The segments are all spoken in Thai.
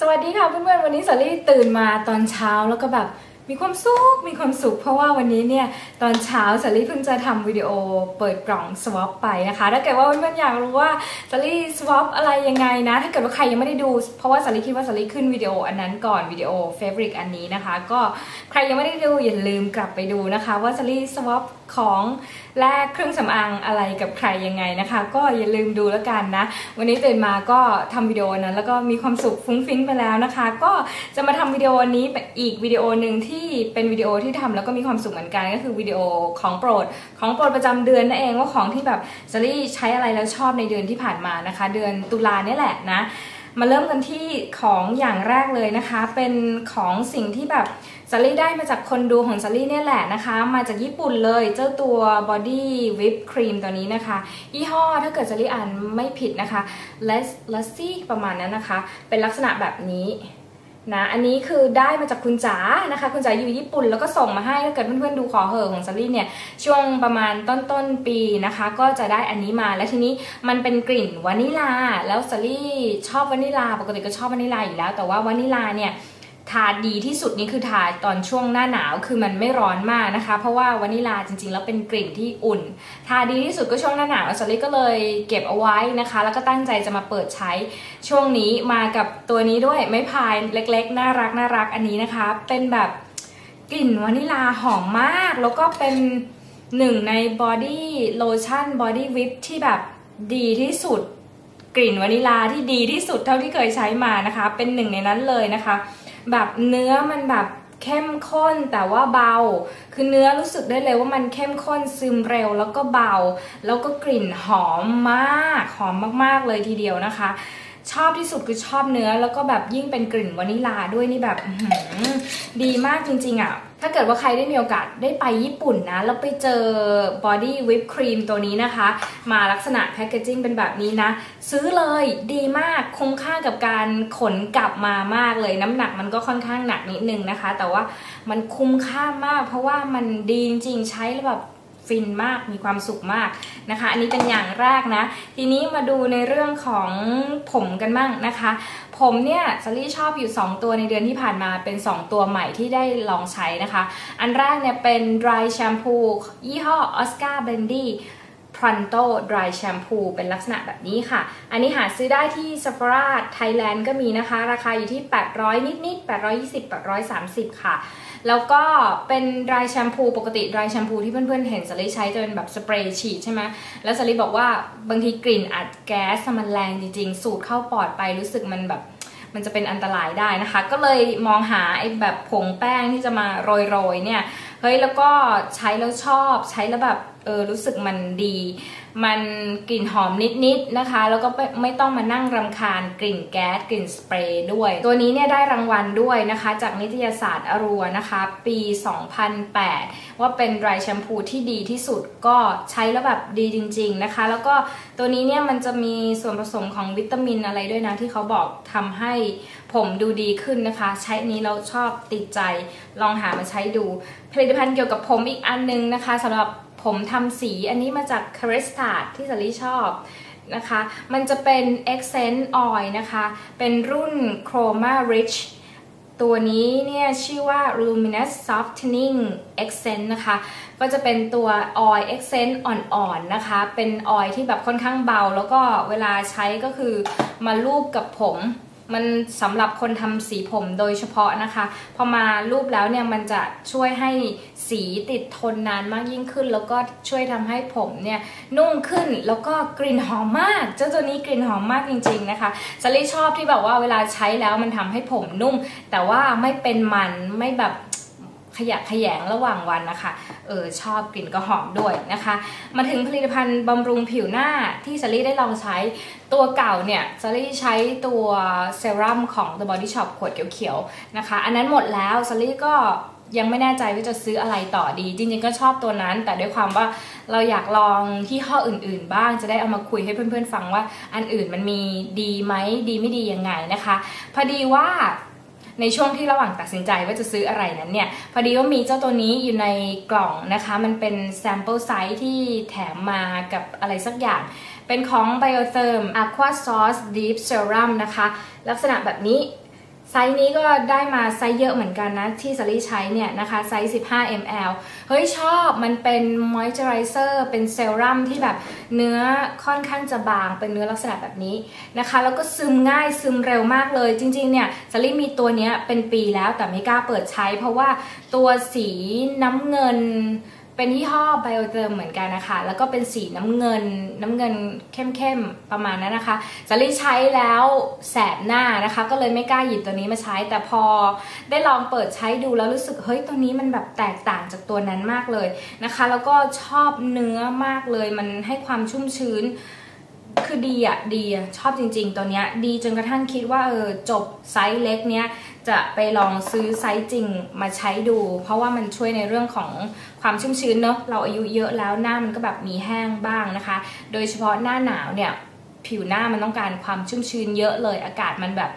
สวัสดีค่ะเพื่อนๆวันนี้สาลี่ตื่นมาตอนเช้าแล้วก็แบบมีความสุขมีความสุข เพราะว่าวันนี้เนี่ยตอนเช้าสาลี่เพิ่งจะทำวิดีโอเปิดกล่อง swap ไปนะคะถ้าเกิดว่าเพื่อนๆอยากรู้ว่าสาลี่ swap อะไรยังไงนะ ถ้าเกิดว่าใครยังไม่ได้ดู เพราะว่าสาลี่คิดว่าสาลี่ขึ้นวิดีโออันนั้นก่อนวิดีโอ favorite อันนี้นะคะ ก็ใครยังไม่ได้ดูอย่าลืมกลับไปดูนะคะ ว่าสาลี่ swap ของแลกเครื่องสำอางอะไรกับใครยังไงนะคะ ก็อย่าลืมดูแล้วกันนะ วันนี้ตื่นมาก็ทำวิดีโอนั้นแล้วก็มีความสุขฟุ้งฟิ้งไปแล้วนะคะ ก็จะมาทำวิดีโอนี้อีกวิดีโอหนึ่งที่เป็นวิดีโอที่ทำแล้วก็มีความสุขเหมือนกันก็คือวิดีโอของโปรดของโปรดประจำเดือนนั่นเองว่าของที่แบบซารี่ใช้อะไรแล้วชอบในเดือนที่ผ่านมานะคะ เดือนตุลาเนี่ยแหละนะ มาเริ่มกันที่ของอย่างแรกเลยนะคะ เป็นของสิ่งที่แบบซารี่ได้มาจากคนดูของซารี่เนี่ยแหละนะคะ มาจากญี่ปุ่นเลยเจ้าตัว Body Whip Cream ตัวนี้นะคะ ยี่ห้อถ้าเกิดซารี่อ่านไม่ผิดนะคะ Les l e s s y ประมาณนั้นนะคะ เป็นลักษณะแบบนี้ นะอันนี้คือได้มาจากคุณจ๋านะคะ คุณจ๋าอยู่ญี่ปุ่นแล้วก็ส่งมาให้ถ้าเกิดเพื่อนๆดูขอเหอของซารี่เนี่ยช่วงประมาณต้นต้นปีนะคะ ก็จะได้อันนี้มาแล้วทีนี้มันเป็นกลิ่นวานิลา แล้วซารี่ชอบวานิลา ปกติก็ชอบวานิลาอยู่แล้ว แต่ว่าวานิลาเนี่ย ทาดีที่สุดนี่คือทาตอนช่วงหน้าหนาวคือมันไม่ร้อนมากนะคะ เพราะว่าวานิลาจริงๆ แล้วเป็นกลิ่นที่อุ่น ทาดีที่สุดก็ช่วงหน้าหนาวสลิก็เลยเก็บเอาไว้นะคะ แล้วก็ตั้งใจจะมาเปิดใช้ช่วงนี้มากับตัวนี้ด้วยไม้พายเล็กๆ น่ารักน่ารักอันนี้นะคะ เป็นแบบกลิ่นวานิลาหอมมาก แล้วก็เป็นหนึ่งในบอดี้โลชั่นบอดี้วิปที่แบบดีที่สุด กลิ่นวานิลาที่ดีที่สุดเท่าที่เคยใช้มานะคะ เป็นหนึ่งในนั้นเลยนะคะ แบบเนื้อมันแบบเข้มข้นแต่ว่าเบา คือเนื้อรู้สึกได้เลยว่ามันเข้มข้นซึมเร็วแล้วก็เบา แล้วก็กลิ่นหอมมาก หอมมากๆเลยทีเดียวนะคะ ชอบที่สุดคือชอบเนื้อ แล้วก็แบบยิ่งเป็นกลิ่นวานิลาด้วยนี่แบบดีมากจริงๆอะถ้าเกิดว่าใครได้มีโอกาสได้ไปญี่ปุ่นนะ แล้วไปเจอบอดี้วิปครีมตัวนี้นะคะ มาลักษณะแพคเกจิ้งเป็นแบบนี้นะ ซื้อเลยดีมากคุ้มค่ากับการขนกลับมามากเลย น้ำหนักมันก็ค่อนข้างหนักนิดนึงนะคะ แต่ว่ามันคุ้มค่ามาก เพราะว่ามันดีจริงๆใช้แล้วแบบ ฟินมากมีความสุขมากนะคะ อันนี้เป็นอย่างแรกนะ ทีนี้มาดูในเรื่องของผมกันบ้างนะคะ ผมเนี่ยซารี่ชอบอยู่ 2 ตัวในเดือนที่ผ่านมาเป็น 2 ตัวใหม่ที่ได้ลองใช้นะคะ อันแรกเนี่ยเป็น dry shampoo ยี่ห้อ Oscar Bendy Pronto Dry Shampoo เป็นลักษณะแบบนี้ค่ะ อันนี้หาซื้อได้ที่ Sephora Thailand ก็มีนะคะ ราคาอยู่ที่ 800 นิดๆ820 830 ค่ะ แล้วก็เป็นดรายแชมพูปกติดรายแชมพูที่เพื่อนๆเห็นสลิใช้จะเป็นแบบสเปรย์ฉีดใช่ไหมแล้วสลิบอกว่าบางทีกลิ่นอัดแก๊สมันแรงจริงๆ สูดเข้าปอดไปรู้สึกมันแบบมันจะเป็นอันตรายได้นะคะ ก็เลยมองหาไอ้แบบผงแป้งที่จะมาโรยๆเนี่ยเฮ้ยแล้วก็ใช้แล้วชอบใช้แล้วแบบ เออรู้สึกมันดี มันกลิ่นหอมนิดๆนะคะ แล้วก็ไม่ต้องมานั่งรำคาญกลิ่นแก๊สกลิ่นสเปรย์ด้วย ตัวนี้เนี่ยได้รางวัลด้วยนะคะ จากนิตยสารอรัวนะคะ ปี 2008 ว่าเป็นไรแชมพูที่ดีที่สุดก็ใช้แล้วแบบดีจริง ๆนะคะ แล้วก็ตัวนี้เนี่ยมันจะมีส่วนผสมของวิตามินอะไรด้วยนะที่เขาบอกทำให้ผมดูดีขึ้นนะคะ ใช้นี้เราชอบติดใจลองหามาใช้ดู ผลิตภัณฑ์เกี่ยวกับผมอีกอันนึงนะคะสำหรับ ผมทำสีอันนี้มาจาก c a r i s t a ที่สลีชอบนะคะ มันจะเป็น Accent Oil นะคะ เป็นรุ่น Chroma Rich ตัวนี้เนี่ยชื่อว่า Luminous Softening Accent นะคะ ก็จะเป็นตัว Oil Accent อ่อนๆนนะคะ เป็นออยที่แบบค่อนข้างเบา แล้วก็เวลาใช้ก็คือมาลูบกับผม มันสำหรับคนทำสีผมโดยเฉพาะนะคะ พอมารูปแล้วเนี่ยมันจะช่วยให้สีติดทนนานมากยิ่งขึ้น แล้วก็ช่วยทำให้ผมเนี่ยนุ่มขึ้นแล้วก็กลิ่นหอมมาก เจ้าตัวนี้กลิ่นหอมมากจริง ๆนะคะซารี่ชอบที่แบบว่าเวลาใช้แล้วมันทำให้ผมนุ่ม แต่ว่าไม่เป็นมันไม่แบบ ขยะขยงระหว่างวันนะคะเออชอบกลิ่นก็หอมด้วยนะคะ มาถึงผลิตภัณฑ์บำรุงผิวหน้าที่ซารี่ได้ลองใช้ตัวเก่าเนี่ยซารี่ใช้ตัวเซรั่มของ The Body Shop ขวดเขียวๆนะคะ อันนั้นหมดแล้วซารี่ก็ยังไม่แน่ใจว่าจะซื้ออะไรต่อดี จริง ๆ ก็ชอบตัวนั้น แต่ด้วยความว่าเราอยากลองที่ห้ออื่น ๆ บ้างจะได้เอามาคุยให้เพื่อนๆ ฟังว่าอันอื่นมันมีดีไหมดีไม่ดียังไงนะคะ พอดีว่า ในช่วงที่ระหว่างตัดสินใจว่าจะซื้ออะไรนั้นเนี่ย พอดีว่ามีเจ้าตัวนี้อยู่ในกล่องนะคะ มันเป็น sample size ที่แถมมากับอะไรสักอย่าง เป็นของ Biotherm Aqua Source Deep Serum นะคะ ลักษณะแบบนี้ ซส์นี้ก็ได้มาไซส์เยอะเหมือนกันนะ ที่สลี่ใช้เนี่ยนะคะไซส์15 ml เฮ้ยชอบมันเป็นมอยเจอไรเซอร์เป็นเซรั่มที่แบบเนื้อค่อนข้างจะบาง เป็นเนื้อลักษณะแบบนี้นะคะ แล้วก็ซึมง่ายซึมเร็วมากเลย จริงๆเนี่ยสลี่มีตัวนี้เป็นปีแล้วแต่ไม่กล้าเปิดใช้ เพราะว่าตัวสีน้ำเงิน เป็นยี่ห้อไบโอเทอร์เหมือนกันนะคะ แล้วก็เป็นสีน้ำเงินน้ำเงินเข้มๆประมาณนั้นนะคะจะรีใช้แล้วแสบหน้านะคะ ก็เลยไม่กล้าหยิบตัวนี้มาใช้ แต่พอได้ลองเปิดใช้ดูแล้วรู้สึกเฮ้ยตัวนี้มันแบบแตกต่างจากตัวนั้นมากเลยนะคะ แล้วก็ชอบเนื้อมากเลย มันให้ความชุ่มชื้นคือดีอะดีอะชอบจริง ๆ ตัวเนี้ยดีจนกระทั่งคิดว่าเออจบไซส์เล็กเนี้ย จะไปลองซื้อไซส์จริงมาใช้ดู เพราะว่ามันช่วยในเรื่องของความชุ่มชื้นเนาะเราอายุเยอะแล้วหน้ามันก็แบบมีแห้งบ้างนะคะ โดยเฉพาะหน้าหนาวเนี่ยผิวหน้ามันต้องการความชุ่มชื้นเยอะเลยอากาศมันแบบ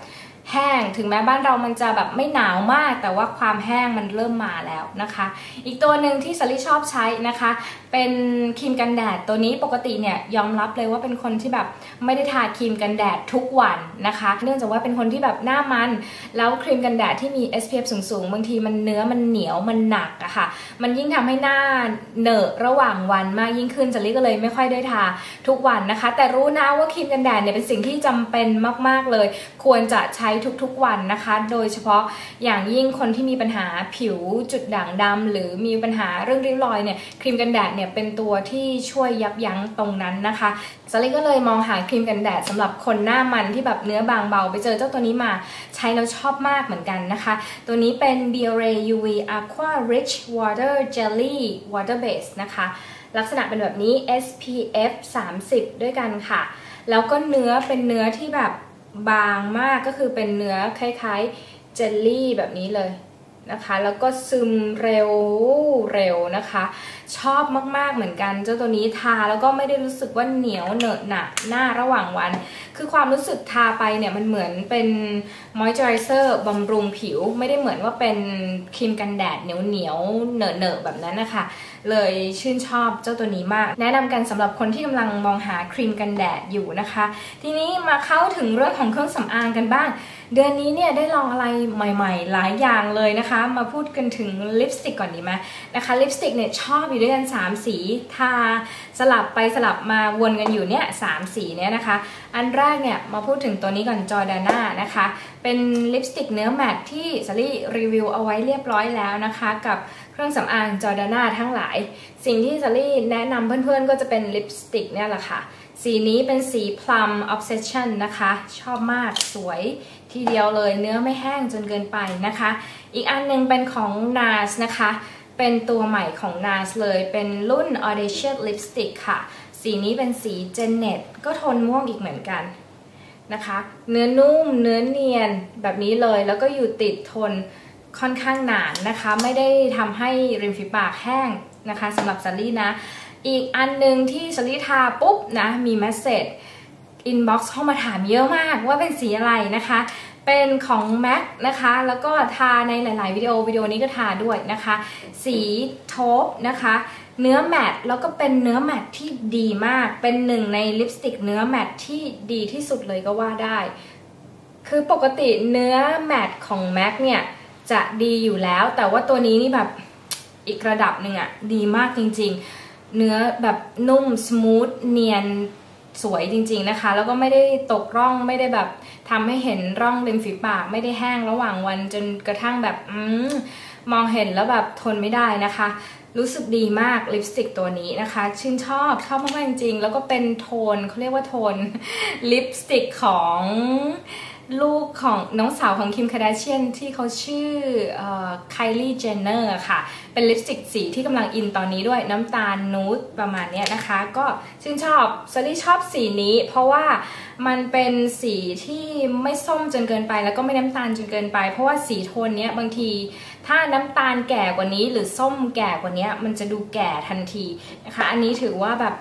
แห้ง ถึงแม้บ้านเรามันจะแบบไม่หนาวมาก แต่ว่าความแห้งมันเริ่มมาแล้วนะคะ อีกตัวหนึ่งที่สลิชอบใช้นะคะ เป็นครีมกันแดดตัวนี้ปกติเนี่ยยอมรับเลยว่าเป็นคนที่แบบไม่ได้ทาครีมกันแดดทุกวันนะคะ เนื่องจากว่าเป็นคนที่แบบหน้ามัน แล้วครีมกันแดดที่มี SPF สูงๆบางทีมันเนื้อมันเหนียวมันหนักอะคะ่ะ มันยิ่งทำให้หน้าเหนอะระหว่างวันมากยิ่งขึ้นสลิก็เลยไม่ค่อยได้ทาทุกวันนะคะ แต่รู้นะว่าครีมกันแดดเนี่ยเป็นสิ่งที่จำเป็นมาก ๆเลย ควรจะใช้ทุกๆวันนะคะ โดยเฉพาะอย่างยิ่งคนที่มีปัญหาผิวจุดด่างดำหรือมีปัญหาเรื่องริ้วรอยเนี่ยครีมกันแดดเนี่ยเป็นตัวที่ช่วยยับยั้งตรงนั้นนะคะสลิก็เลยมองหาครีมกันแดดสำหรับคนหน้ามันที่แบบเนื้อบางเบา ไปเจอเจ้าตัวนี้มาใช้แล้วชอบมากเหมือนกันนะคะ ตัวนี้เป็น Biore UV Aqua Rich Water Jelly Water Base นะคะ ลักษณะเป็นแบบนี้ SPF 30 ด้วยกันค่ะ แล้วก็เนื้อเป็นเนื้อที่แบบ บางมากก็คือเป็นเนื้อคล้ายๆเจลลี่แบบนี้เลย นะคะ แล้วก็ซึมเร็วเร็วนะคะ ชอบมากๆเหมือนกัน เจ้าตัวนี้ทาแล้วก็ไม่ได้รู้สึกว่าเหนียวเหนอะหนะหน้าระหว่างวัน คือความรู้สึกทาไปเนี่ยมันเหมือนเป็นมอยเจอไรเซอร์บำรุงผิว ไม่ได้เหมือนว่าเป็นครีมกันแดดเหนียวเหนียวเหนอะเหนอะแบบนั้นนะคะเลยชื่นชอบเจ้าตัวนี้มาก แนะนำกันสำหรับคนที่กำลังมองหาครีมกันแดดอยู่นะคะ ทีนี้มาเข้าถึงเรื่องของเครื่องสำอางกันบ้าง เดือนนี้เนี่ยได้ลองอะไรใหม่ๆ หลายอย่างเลยนะคะ มาพูดกันถึงลิปสติกก่อนดีไหมนะคะลิปสติกเนี่ยชอบอยู่ด้วยกัน 3 สีทาสลับไปสลับมาวนกันอยู่เนี่ยสามสีเนี่ยนะคะ อันแรกเนี่ยมาพูดถึงตัวนี้ก่อนจอร์ดาน่านะคะ เป็นลิปสติกเนื้อแมตที่ซารี่รีวิวเอาไว้เรียบร้อยแล้วนะคะ กับเครื่องสำอางจอร์ดาน่าทั้งหลาย สิ่งที่ซารี่แนะนำเพื่อนๆก็จะเป็นลิปสติกเนี่ยแหละค่ะสีนี้เป็นสี plum obsession นะคะ ชอบมากสวย ทีเดียวเลยเนื้อไม่แห้งจนเกินไปนะคะ อีกอันนึงเป็นของ NARS นะคะ เป็นตัวใหม่ของ NARS เลยเป็นรุ่น Audacious Lipstick ค่ะ สีนี้เป็นสี Genet ก็โทนม่วงอีกเหมือนกันนะคะ เนื้อนุ่มเนื้อเนียนแบบนี้เลยแล้วก็อยู่ติดทนค่อนข้างหนานนะคะ ไม่ได้ทำให้ริมฝีปากแห้งนะคะสำหรับซัลลี่นะ อีกอันหนึ่งที่ซัลลี่ทาปุ๊บนะมีแมสเซจ อินบ็อกซ์เข้ามาถามเยอะมากว่าเป็นสีอะไรนะคะ เป็นของ MAC นะคะ แล้วก็ทาในหลายๆวิดีโอวิดีโอนี้ก็ทาด้วยนะคะ สีโทปนะคะเนื้อแมตแล้วก็เป็นเนื้อแมตที่ดีมาก เป็นหนึ่งในลิปสติกเนื้อแมตที่ดีที่สุดเลยก็ว่าได้ คือปกติเนื้อแมตของ MAC เนี่ยจะดีอยู่แล้ว แต่ว่าตัวนี้นี่แบบอีกระดับหนึ่งอะดีมากจริงๆ เนื้อแบบนุ่มสมูทเนียน สวยจริงๆนะคะ แล้วก็ไม่ได้ตกร่องไม่ได้แบบทำให้เห็นร่องริมฝีปาก ไม่ได้แห้งระหว่างวันจนกระทั่งแบบอืมมองเห็นแล้วแบบทนไม่ได้นะคะ รู้สึกดีมากลิปสติกตัวนี้นะคะ ชื่นชอบชอบมากๆจริงๆ แล้วก็เป็นโทนเขาเรียกว่าโทนลิปสติกของ ลูกของน้องสาวของคิมคาร์ดาเชียนที่เขาชื่อไคลี่เจนเนอร์ค่ะ เป็นลิปสติกสีที่กำลังอินตอนนี้ด้วยน้ำตาลนูดประมาณนี้นะคะ ก็ชื่นชอบซารี่ชอบสีนี้ เพราะว่ามันเป็นสีที่ไม่ส้มจนเกินไป แล้วก็ไม่น้ำตาลจนเกินไป เพราะว่าสีโทนนี้บางที ถ้าน้ำตาลแก่กว่านี้ หรือส้มแก่กว่านี้มันจะดูแก่ทันทีนะคะ อันนี้ถือว่าแบบ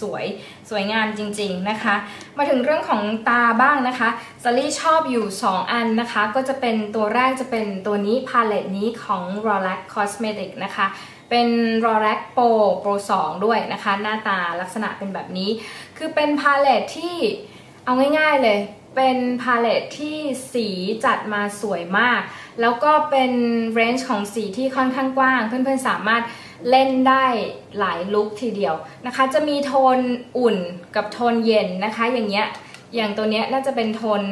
สวยสวยงามจริงๆนะคะ มาถึงเรื่องของตาบ้างนะคะซารี่ชอบอยู่ 2 อันนะคะ ก็จะเป็นตัวแรกจะเป็นตัวนี้พาเลตนี้ของ r o l a c Cosmetic นะคะเป็น r o l a c Pro Pro 2 ด้วยนะคะ หน้าตาลักษณะเป็นแบบนี้ คือเป็นพาเลตที่เอาง่ายๆเลย เป็นพาเลตที่สีจัดมาสวยมาก แล้วก็เป็นเรนจ์ของสีที่ค่อนข้างกว้าง เพื่อนๆสามารถ เล่นได้หลายลุคทีเดียวนะคะ จะมีโทนอุ่นกับโทนเย็นนะคะ อย่างเงี้ย อย่างตัวเนี้ยน่าจะเป็นโทน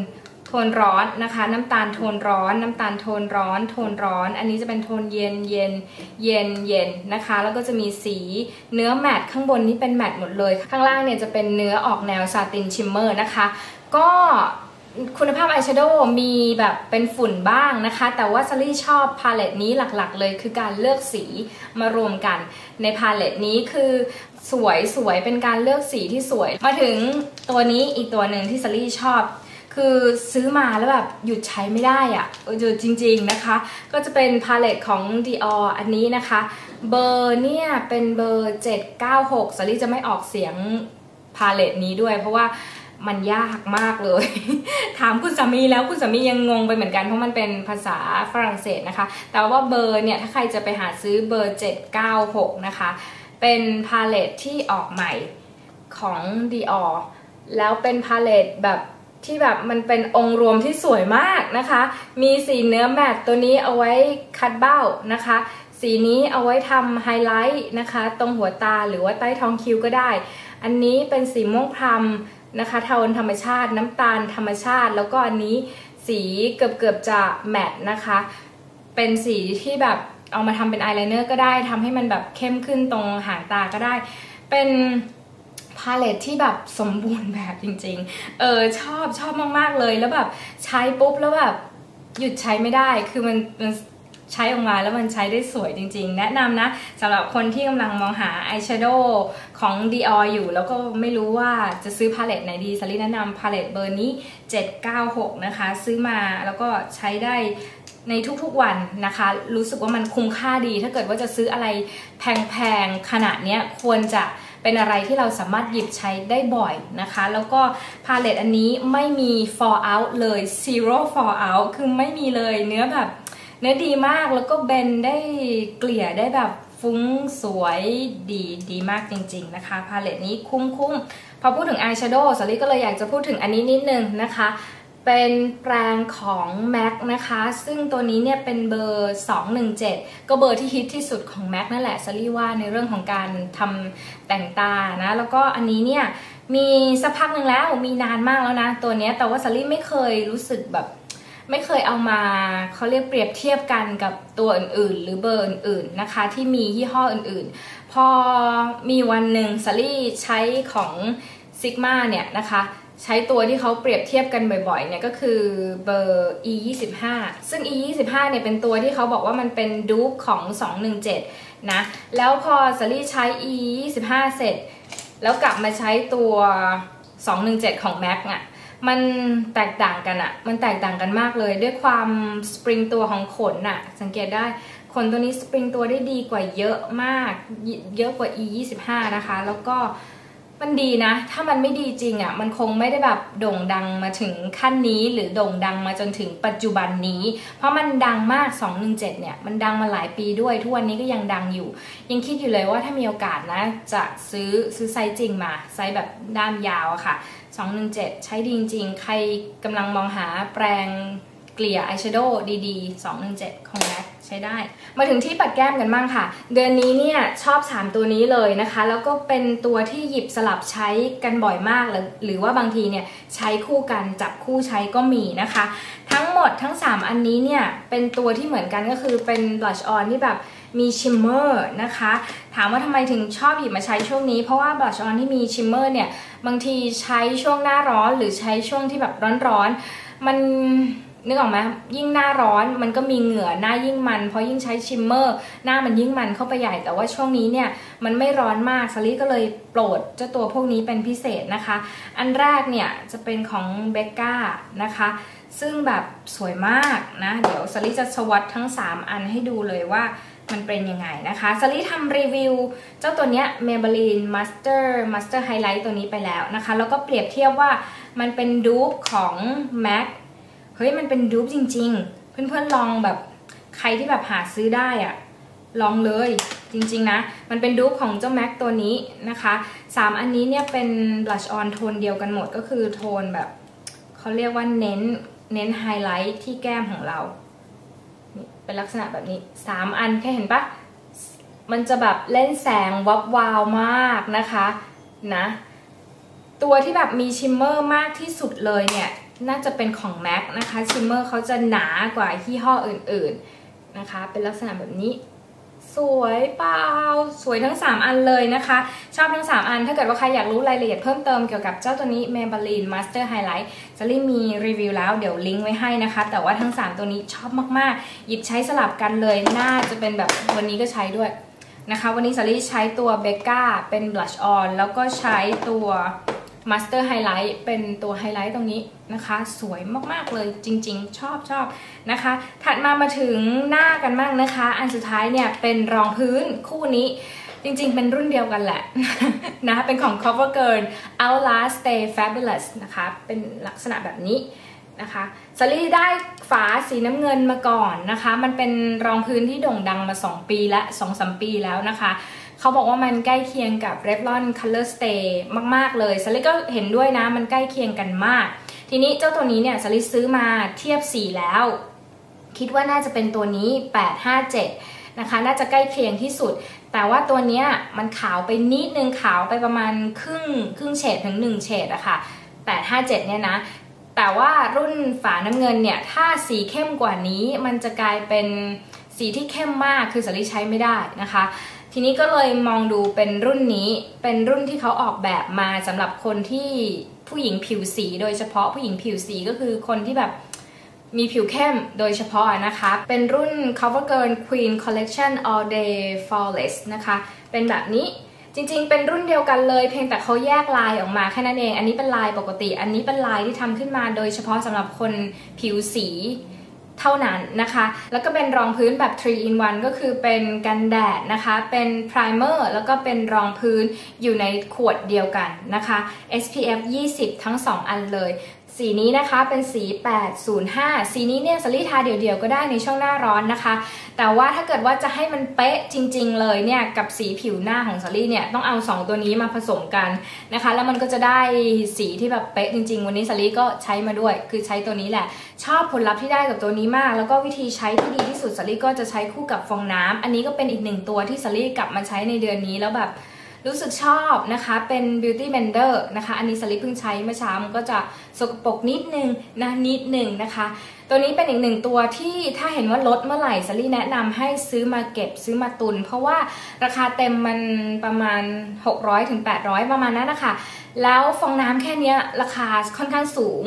โทนร้อนนะคะ น้ำตาลโทนร้อน น้ำตาลโทนร้อน โทนร้อน อันนี้จะเป็นโทนเย็นเย็นเย็นเย็นนะคะ แล้วก็จะมีสีเนื้อแมตต์ข้างบนนี้เป็นแมตต์หมดเลย ข้างล่างเนี่ยจะเป็นเนื้อออกแนวซาตินชิมเมอร์นะคะ ก็ คุณภาพอายแชโดว์มีแบบเป็นฝุ่นบ้างนะคะ แต่ว่าซารี่ชอบพาเลตนี้หลักๆ เลยคือการเลือกสีมารวมกัน ในพาเลตนี้คือสวยสวยเป็นการเลือกสีที่สวย มาถึงตัวนี้อีกตัวหนึ่งที่ซารี่ชอบ คือซื้อมาแล้วแบบหยุดใช้ไม่ได้อะหยุดจริงๆนะคะ ก็จะเป็นพาเลตของ Dior อันนี้นะคะ เบอร์เนี่ยเป็นเบอร์ 796ซารี่จะไม่ออกเสียงพาเลตนี้ด้วยเพราะว่า มันยากมากเลย ถามคุณสามีแล้วคุณสามียังงงไปเหมือนกันเพราะมันเป็นภาษาฝรั่งเศสนะคะ แต่ว่าเบอร์เนี่ยถ้าใครจะไปหาซื้อเบอร์ 796 นะคะ เป็นพาเลตที่ออกใหม่ของ Dior แล้วเป็นพาเลตแบบที่แบบมันเป็นองค์รวมที่สวยมากนะคะ มีสีเนื้อแมตต์ตัวนี้เอาไว้คัดเบ้านะคะ สีนี้เอาไว้ทำไฮไลท์นะคะ ตรงหัวตาหรือว่าใต้ท้องคิ้วก็ได้ อันนี้เป็นสีม่วงพรำ นะคะโทนธรรมชาติน้ำตาลธรรมชาติ แล้วก็อันนี้สีเกือบเกือบจะแมตต์นะคะ เป็นสีที่แบบเอามาทำเป็นอายไลเนอร์ก็ได้ทำให้มันแบบเข้มขึ้นตรงหางตาก็ได้ เป็นพาเลตที่แบบสมบูรณ์แบบจริง ๆ เออชอบชอบมากๆเลยแล้วแบบใช้ปุ๊บแล้วแบบหยุดใช้ไม่ได้ คือมันมันใช้ออกมาแล้วมันใช้ได้สวยจริงๆ แนะนำนะสำหรับคนที่กำลังมองหาอายแชโดว์ ของ Dior อยู่ แล้วก็ไม่รู้ว่าจะซื้อพาเลตไหนดีสลิแนะนำพาเลตเบอร์นี้ 796 นะคะ ซื้อมาแล้วก็ใช้ได้ในทุกๆวันนะคะ รู้สึกว่ามันคุ้มค่าดี ถ้าเกิดว่าจะซื้ออะไรแพงๆขนาดนี้ควรจะเป็นอะไรที่เราสามารถหยิบใช้ได้บ่อยนะคะ แล้วก็พาเลตอันนี้ไม่มี fall out เลย zero fall out คือไม่มีเลยเนื้อแบบ เนื้อดีมากแล้วก็เบนได้เกลี่ยได้แบบ ฟุ้งสวยดีดีมากจริง ๆ นะคะ พาเลตนี้คุ้มๆ พอพูดถึงอายแชโดว์สลิก็เลยอยากจะพูดถึงอันนี้นิดนึงนะคะ เป็นแปรงของ MAC นะคะ ซึ่งตัวนี้เนี่ยเป็นเบอร์ 217 ก็เบอร์ที่ฮิตที่สุดของ MAC นั่นแหละซารี่ว่าในเรื่องของการทำแต่งตานะ แล้วก็อันนี้เนี่ยมีสักพักหนึ่งแล้วมีนานมากแล้วนะ ตัวนี้แต่ว่าซารี่ไม่เคยรู้สึกแบบ ไม่เคยเอามาเขาเรียกเปรียบเทียบกันกับตัวอื่นๆ หรือเบอร์อื่นๆนะคะ ที่มียี่ห้ออื่นๆ พอมีวันหนึ่งซารี่ใช้ของซิกมาเนี่ยนะคะใช้ตัวที่เขาเปรียบเทียบกันบ่อยๆเนี่ยก็คือเบอร์ e 2 5ซึ่ง e 2 5เนี่ยเป็นตัวที่เขาบอกว่ามันเป็นดูปของ 217 นะ แล้วพอซารี่ใช้ e 2 5เสร็จ แล้วกลับมาใช้ตัว 217 ของ MAC อะ มันแตกต่างกันอะมันแตกต่างกันมากเลย ด้วยความสปริงตัวของขนอะสังเกตได้ขนตัวนี้สปริงตัวได้ดีกว่าเยอะมาก เยอะกว่า e 2 5นะคะ แล้วก็มันดีนะ ถ้ามันไม่ดีจริงอะ่ะ มันคงไม่ได้แบบโด่งดังมาถึงขั้นนี้ หรือโด่งดังมาจนถึงปัจจุบันนี้ เพราะมันดังมาก 217 เนี่ย มันดังมาหลายปีด้วย ทุกวันนี้ก็ยังดังอยู่ ยังคิดอยู่เลยว่าถ้ามีโอกาสนะ จะซื้อซื้อไซส์จริงมา ไซส์แบบด้ามยาวอะค่ะ 217 ใช้ดีจริงๆ ใครกำลังมองหาแปรงเกลี่ยอายแชโดว์ดีๆ 217 ของแม็กใช้ได้ มาถึงที่ปัดแก้มกันบ้างค่ะ เดือนนี้เนี่ยชอบ 3 ตัวนี้เลยนะคะ แล้วก็เป็นตัวที่หยิบสลับใช้กันบ่อยมาก หรือหรือว่าบางทีเนี่ยใช้คู่กันจับคู่ใช้ก็มีนะคะ ทั้งหมดทั้ง 3 อันนี้เนี่ยเป็นตัวที่เหมือนกันก็คือเป็นบลัชออนที่แบบ มีชิมเมอร์นะคะ ถามว่าทำไมถึงชอบหยิบมาใช้ช่วงนี้ เพราะว่าบลัชออนที่มีชิมเมอร์เนี่ย บางทีใช้ช่วงหน้าร้อนหรือใช้ช่วงที่แบบร้อนๆ มันนึกออกไหมยิ่งหน้าร้อนมันก็มีเหงื่อหน้ายิ่งมันเพราะยิ่งใช้ชิมเมอร์ หน้ามันยิ่งมันเข้าไปใหญ่แต่ว่าช่วงนี้เนี่ยมันไม่ร้อนมากซารี่ก็เลยโปรดเจ้าตัวพวกนี้เป็นพิเศษนะคะ อันแรกเนี่ยจะเป็นของเบกก้านะคะ ซึ่งแบบสวยมากนะ เดี๋ยวซารี่จะสวัสดทั้ง 3 อันให้ดูเลยว่า มันเป็นยังไงนะคะซารี่ทำรีวิว เจ้าตัวเนี้ย Maybelline Master Master Highlight ตัวนี้ไปแล้วนะคะ แล้วก็เปรียบเทียบว่ามันเป็นดูปของ MAC เฮ้ย มันเป็นดูปจริง ๆ เพื่อนๆลองแบบใครที่แบบหาซื้อได้อะลองเลยจริงๆนะ มันเป็นดูปของเจ้าแม็กตัวนี้นะคะ 3 อันนี้เนี่ยเป็นบลัชออนโทนเดียวกันหมดก็คือโทนแบบเขาเรียกว่าเน้นเน้นไฮไลท์ที่แก้มของเรา เป็นลักษณะแบบนี้สามอันแค่เห็นปะมันจะแบบเล่นแสงวับวาวมากนะคะนะตัวที่แบบมีชิมเมอร์มากที่สุดเลยเนี่ยน่าจะเป็นของ MAC นะคะชิมเมอร์เขาจะหนากว่ายี่ห้ออื่นๆนะคะเป็นลักษณะแบบนี้ สวยเปล่าสวยทั้ง 3 อันเลยนะคะ ชอบทั้ง 3 อัน ถ้าเกิดว่าใครอยากรู้รายละเอียดเพิ่มเติมเกี่ยวกับเจ้าตัวนี้ Maybelline Master Highlight จะรีมีรีวิวแล้วเดี๋ยวลิงก์ไว้ให้นะคะ แต่ว่าทั้ง 3 ตัวนี้ชอบมากๆ หยิบใช้สลับกันเลยน่าจะเป็นแบบวันนี้ก็ใช้ด้วยนะคะ วันนี้สาลี่ใช้ตัวเบก้าเป็น blush on แล้วก็ใช้ตัว Master Highlight เป็นตัวไฮไลท์ตรงนี้นะคะ สวยมากๆเลยจริงๆ ชอบชอบนะคะ ถัดมามาถึงหน้ากันบ้างนะคะ อันสุดท้ายเนี่ยเป็นรองพื้นคู่นี้จริงๆ เป็นรุ่นเดียวกันแหละนะเป็นของ CoverGirl Outlast Stay Fabulous นะคะ เป็นลักษณะแบบนี้นะคะสลี่ได้ฝาสีน้ำเงินมาก่อนนะคะ มันเป็นรองพื้นที่โด่งดังมา 2 ปีและ2-3ปีแล้วนะคะ เขาบอกว่ามันใกล้เคียงกับ Revlon Color Stay มาก ๆ เลยสลิก็เห็นด้วยนะ มันใกล้เคียงกันมาก ทีนี้เจ้าตัวนี้เนี่ยสลิซื้อมาเทียบสีแล้ว คิดว่าน่าจะเป็นตัวนี้ 857 นะคะ น่าจะใกล้เคียงที่สุด แต่ว่าตัวเนี้ยมันขาวไปนิดนึงขาวไปประมาณครึ่งครึ่งเฉดถึง 1 เฉดอะคะ่ะ 857 เนี่ยนะแต่ว่ารุ่นฝาน้ำเงินเนี่ย ถ้าสีเข้มกว่านี้มันจะกลายเป็นสีที่เข้มมากคือสลิใช้ไม่ได้นะคะ ทีนี้ก็เลยมองดูเป็นรุ่นนี้เป็นรุ่นที่เขาออกแบบมาสำหรับคนที่ผู้หญิงผิวสี โดยเฉพาะผู้หญิงผิวสีก็คือคนที่แบบมีผิวเข้มโดยเฉพาะนะคะ เป็นรุ่น CoverGirl Queen Collection All Day Flawless นะคะ เป็นแบบนี้จริงๆ เป็นรุ่นเดียวกันเลย เพียงแต่เขาแยกลายออกมาแค่นั้นเอง อันนี้เป็นลายปกติ อันนี้เป็นลายที่ทำขึ้นมาโดยเฉพาะสำหรับคนผิวสี เท่านั้นนะคะ แล้วก็เป็นรองพื้นแบบ 3 in 1 ก็คือเป็นกันแดดนะคะ เป็นไพรเมอร์แล้วก็เป็นรองพื้นอยู่ในขวดเดียวกันนะคะ SPF 20 ทั้ง 2 อันเลย สีนี้นะคะเป็นสี 805 สีนี้เนี่ยสลี่ทาเดี่ยวๆก็ได้ในช่วงหน้าร้อนนะคะ แต่ว่าถ้าเกิดว่าจะให้มันเป๊ะจริง ๆ เลยเนี่ยกับสีผิวหน้าของสลี่เนี่ยต้องเอา 2 ตัวนี้มาผสมกันนะคะ แล้วมันก็จะได้สีที่แบบเป๊ะจริง ๆ วันนี้สลี่ก็ใช้มาด้วย คือใช้ตัวนี้แหละ ชอบผลลัพธ์ที่ได้กับตัวนี้มาก แล้วก็วิธีใช้ที่ดีที่สุดสลี่ก็จะใช้คู่กับฟองน้ำอันนี้ก็เป็นอีกหนึ่งตัวที่สลี่กลับมาใช้ในเดือนนี้แล้วแบบ รู้สึกชอบนะคะเป็น beauty blender นะคะ อันนี้สลิปเพิ่งใช้เมื่อเช้ามันก็จะสกปรกนิดนึงนะนิดนึงนะคะ ตัวนี้เป็นอีกหนึ่งตัวที่ถ้าเห็นว่าลดเมื่อไหร่สลี่แนะนำให้ซื้อมาเก็บซื้อมาตุน เพราะว่าราคาเต็มมันประมาณ 600ถึง800 ประมาณนั้นนะคะ แล้วฟองน้ำแค่นี้ราคาค่อนข้างสูง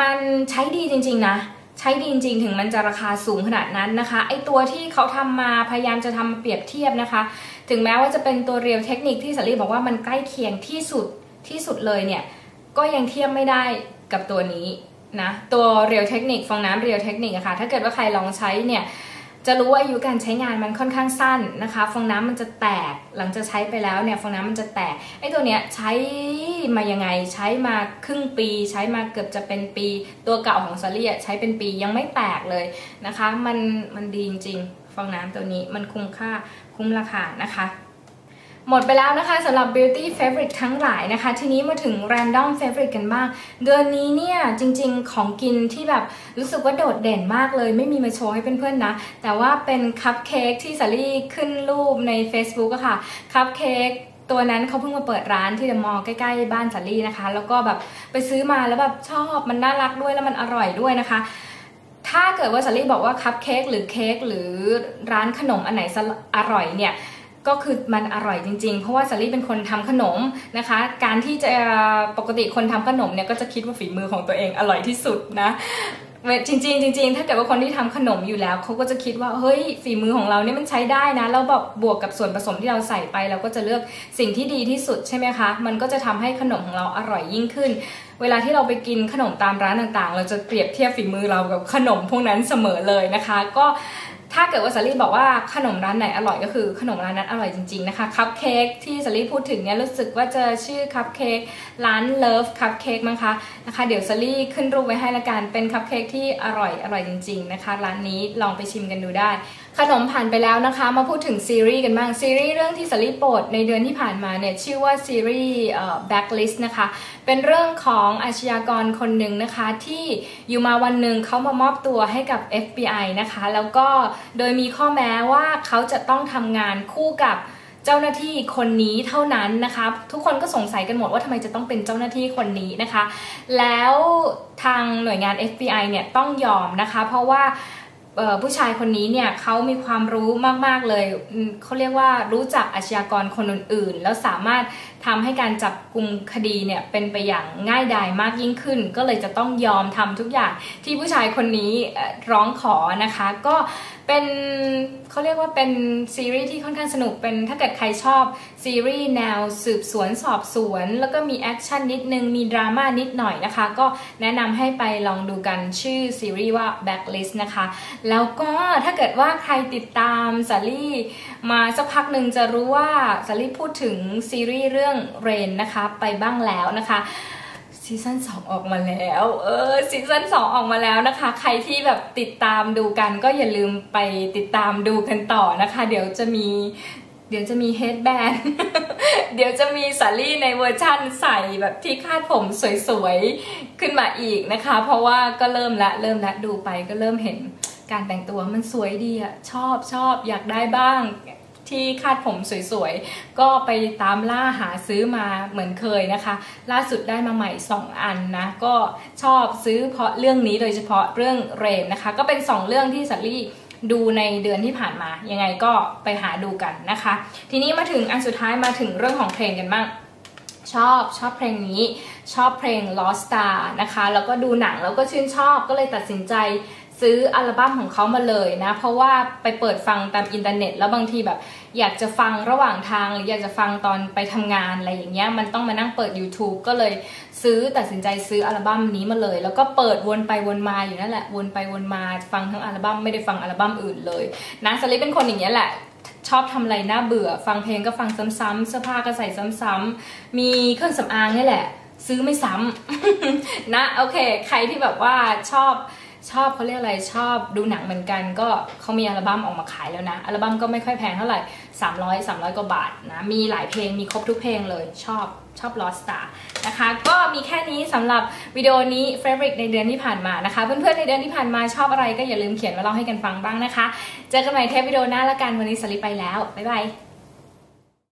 มันใช้ดีจริง ๆ นะใช้ดีจริงๆถึงมันจะราคาสูงขนาดนั้นนะคะ ไอตัวที่เขาทำมาพยายามจะทำเปรียบเทียบนะคะ ถึงแม้ว่าจะเป็นตัวเรียวเทคนิคที่สลีบอกว่ามันใกล้เคียงที่สุดที่สุดเลยเนี่ยก็ยังเทียบไม่ได้กับตัวนี้นะตัวเรียวเทคนิคฟองน้ำเรียวเทคนิคอะคะ่ะถ้าเกิดว่าใครลองใช้เนี่ยจะรู้ว่าอายุการใช้งานมันค่อนข้างสั้นนะคะ ฟองน้ำมันจะแตกหลังจากใช้ไปแล้วเนี่ยฟองน้ำมันจะแตกไอ้ตัวเนี้ยใช้มายังไงใช้มาครึ่งปี ใช้มาเกือบจะเป็นปี ตัวเก่าของซารี่ใช้เป็นปียังไม่แตกเลยนะคะ มันมันดีจริงๆ ฟองน้ำตัวนี้มันคุ้มค่าคุ้มราคานะคะ หมดไปแล้วนะคะสำหรับ beauty favorite ทั้งหลายนะคะ ทีนี้มาถึง random favorite กันบ้าง เดือนนี้เนี่ยจริงๆของกินที่แบบรู้สึกว่าโดดเด่นมากเลย ไม่มีมาโชว์ให้เพื่อนๆนะ แต่ว่าเป็นคัพเค้กที่สาลี่ขึ้นรูปใน Facebook อะค่ะคัพเค้กตัวนั้นเขาเพิ่งมาเปิดร้านที่เดอะมอลล์ใกล้ๆบ้านสาลี่นะคะ แล้วก็แบบไปซื้อมาแล้วแบบชอบมันน่ารักด้วยแล้วมันอร่อยด้วยนะคะ ถ้าเกิดว่าสาลี่บอกว่าคัพเค้กหรือเค้กหรือร้านขนมอันไหนอร่อยเนี่ยก็คือมันอร่อยจริงๆ เพราะว่าสาลี่เป็นคนทำขนมนะคะ การที่จะปกติคนทำขนมเนี่ยก็จะคิดว่าฝีมือของตัวเองอร่อยที่สุดนะจริงๆจริงๆถ้าเกิดว่าคนที่ทำขนมอยู่แล้วเขาก็จะคิดว่าเฮ้ยฝีมือของเราเนี่ยมันใช้ได้นะแล้วแบบบวกกับส่วนผสมที่เราใส่ไปเราก็จะเลือกสิ่งที่ดีที่สุดใช่ไหมคะ มันก็จะทำให้ขนมของเราอร่อยยิ่งขึ้น เวลาที่เราไปกินขนมตามร้านต่างๆ เราจะเปรียบเทียบฝีมือเรากับขนมพวกนั้นเสมอเลยนะคะ ก็ถ้าเกิดว่าสาลี่บอกว่าขนมร้านไหนอร่อยก็คือขนมร้านนั้นอร่อยจริงๆนะคะคัพเค้กที่สาลี่พูดถึงเนี่ยรู้สึกว่าจะชื่อคัพเค้กร้านเลิฟคัพเค้กมั้งคะนะคะ เดี๋ยวสาลี่ขึ้นรูปไว้ให้ละกันเป็นคัพเค้กที่อร่อยอร่อยจริง ๆนะคะ ร้านนี้ลองไปชิมกันดูได้ ขนมผ่านไปแล้วนะคะ มาพูดถึงซีรีส์กันบ้างซีรีส์เรื่องที่สลีปโปรดในเดือนที่ผ่านมาเนี่ยชื่อว่าซีรีส์ Blacklist นะคะ เป็นเรื่องของอาชญากรคนหนึ่งนะคะ ที่อยู่มาวันหนึ่งเขามามอบตัวให้กับ FBI นะคะ แล้วก็โดยมีข้อแม้ว่าเขาจะต้องทำงานคู่กับเจ้าหน้าที่คนนี้เท่านั้นนะคะทุกคนก็สงสัยกันหมดว่าทำไมจะต้องเป็นเจ้าหน้าที่คนนี้นะคะ แล้วทางหน่วยงาน FBI เนี่ยต้องยอมนะคะ เพราะว่า ผู้ชายคนนี้เนี่ยเขามีความรู้มาก ๆ เลยเขาเรียกว่ารู้จักอาชญากรคนอื่น ๆ แล้วสามารถ ทำให้การจับกลุ่มคดีเนี่ยเป็นไปอย่างง่ายดายมากยิ่งขึ้น ก็เลยจะต้องยอมทำทุกอย่างที่ผู้ชายคนนี้ร้องขอนะคะ ก็เป็นเขาเรียกว่าเป็นซีรีส์ที่ค่อนข้างสนุกเป็นถ้าเกิดใครชอบซีรีส์แนวสืบสวนสอบสวน แล้วก็มีแอคชั่นนิดนึง มีดราม่านิดหน่อยนะคะ ก็แนะนำให้ไปลองดูกันชื่อซีรีส์ว่า Backlist นะคะ แล้วก็ถ้าเกิดว่าใครติดตามสาลี่มาสักพักหนึ่งจะรู้ว่าสาลี่พูดถึงซีรีส์เรื่องเรนนะคะไปบ้างแล้วนะคะซีซั่นสองออกมาแล้ว เออซีซั่นสองออกมาแล้วนะคะ ใครที่แบบติดตามดูกันก็อย่าลืมไปติดตามดูกันต่อนะคะ เดี๋ยวจะมี เดี๋ยวจะมีเฮดแบนเดี๋ยวจะมีสาลี่ในเวอร์ชั่นใส่แบบที่คาดผมสวยๆ ขึ้นมาอีกนะคะ เพราะว่าก็เริ่มละเริ่มละดูไปก็เริ่มเห็นการแต่งตัวมันสวยดีอะชอบชอบอยากได้บ้าง ที่คาดผมสวยๆ ก็ไปตามล่าหาซื้อมาเหมือนเคยนะคะ ล่าสุดได้มาใหม่ 2 อันนะ ก็ชอบซื้อเพราะเรื่องนี้โดยเฉพาะเรื่องเรนนะคะ ก็เป็น 2 เรื่องที่สัลลี่ดูในเดือนที่ผ่านมา ยังไงก็ไปหาดูกันนะคะ ทีนี้มาถึงอันสุดท้ายมาถึงเรื่องของเพลงกันบ้างชอบชอบเพลงนี้ชอบเพลง Lost Star นะคะ แล้วก็ดูหนังแล้วก็ชื่นชอบก็เลยตัดสินใจ ซื้ออัลบั้มของเขามาเลยนะ เพราะว่าไปเปิดฟังตามอินเทอร์เน็ต แล้วบางทีแบบอยากจะฟังระหว่างทางหรืออยากจะฟังตอนไปทำงานอะไรอย่างเงี้ยมันต้องมานั่งเปิด YouTube ก็เลยซื้อตัดสินใจซื้ออัลบั้มนี้มาเลย แล้วก็เปิดวนไปวนมาอยู่นั่นแหละวนไปวนมาฟังทั้งอัลบั้มไม่ได้ฟังอัลบั้มอื่นเลยนะสลิปเป็นคนอย่างเงี้ยแหละชอบทำอะไรน่าเบื่อ ฟังเพลงก็ฟังซ้ำๆเสื้อผ้าก็ใส่ซ้ำๆมีเครื่องสำอางนี่แหละ ซื้อไม่ซ้ำนะโอเค ใครที่แบบว่าชอบ ชอบเขาเรียกอะไรชอบดูหนังเหมือนกัน ก็เขามีอัลบั้มออกมาขายแล้วนะอัลบั้มก็ไม่ค่อยแพงเท่าไหร่ 300 300 กว่าบาทนะมีหลายเพลงมีครบทุกเพลงเลยชอบชอบ Lost Star นะคะก็มีแค่นี้สำหรับวิดีโอนี้ Favorite ในเดือนที่ผ่านมานะคะ เพื่อนๆในเดือนที่ผ่านมาชอบอะไรก็อย่าลืมเขียนมาเล่าให้กันฟังบ้างนะคะ เจอกันใหม่เทปวิดีโอหน้าละกันวันนี้สลิปไปแล้วบ๊ายบาย